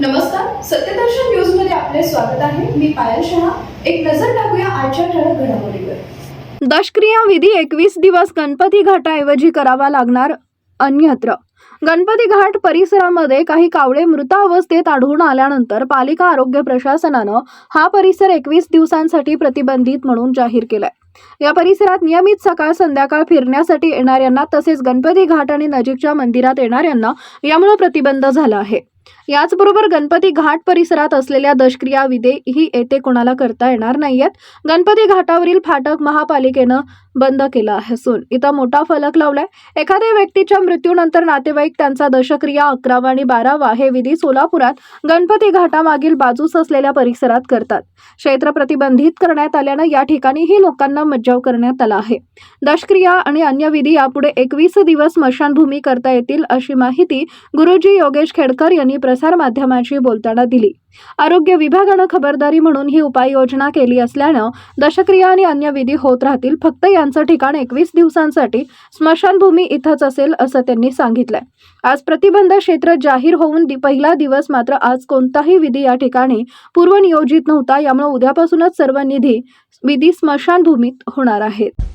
नमस्कार सत्यदर्शन न्यूजमध्ये आपले स्वागत आहे. मी पायल शहा. एक नजर टाकूया आजच्या ठळक घडामोडीवर. दशक्रिया विधी एकवीस दिवस गणपती घाटाऐवजी करावा लागणार अन्यत्र. गणपती घाट परिसरामध्ये काही कावळे मृत अवस्थेत आढळून आल्यानंतर पालिका आरोग्य प्रशासनानं हा परिसर एकवीस दिवसांसाठी प्रतिबंधित म्हणून जाहीर केलाय. या परिसरात नियमित सकाळ संध्याकाळ फिरण्यासाठी येणाऱ्यांना तसेच गणपती घाट आणि नजीकच्या मंदिरात येणाऱ्यांना यामुळे प्रतिबंध झाला आहे. याचबरोबर गणपती घाट परिसरात असलेल्या दशक्रिया विधेही येथे कोणाला करता येणार नाहीयेत. गणपती घाटावरील फाटक महापालिकेनं बंद केलं असून इथं मोठा फलक लावलाय. एखाद्या व्यक्तीच्या मृत्यूनंतर नातेवाईक त्यांचा दशक्रिया अकरावा आणि बारावा हे विधी सोलापुरात गणपती घाटामागील बाजूस असलेल्या परिसरात करतात. क्षेत्र प्रतिबंधित करण्यात आल्यानं या ठिकाणीही लोकांना मज्जाव करण्यात आला आहे. दशक्रिया आणि अन्य विधी यापुढे एकवीस दिवस स्मशानभूमी करता येतील अशी माहिती गुरुजी योगेश खेडकर यांनी प्रसारमाध्यमांशी बोलताना दिली. आरोग्य विभागानं खबरदारी म्हणून ही उपाययोजना केली असल्यानं दशक्रिया आणि अन्य विधी होत राहतील. फक्त यांचं ठिकाण एकवीस दिवसांसाठी स्मशानभूमी इथंच असेल असं त्यांनी सांगितलंय. आज प्रतिबंध क्षेत्र जाहीर होऊन दि- पहिला दिवस मात्र आज कोणताही विधी या ठिकाणी पूर्वनियोजित नव्हता. यामुळे उद्यापासूनच सर्व निधी विधी स्मशानभूमीत होणार आहेत.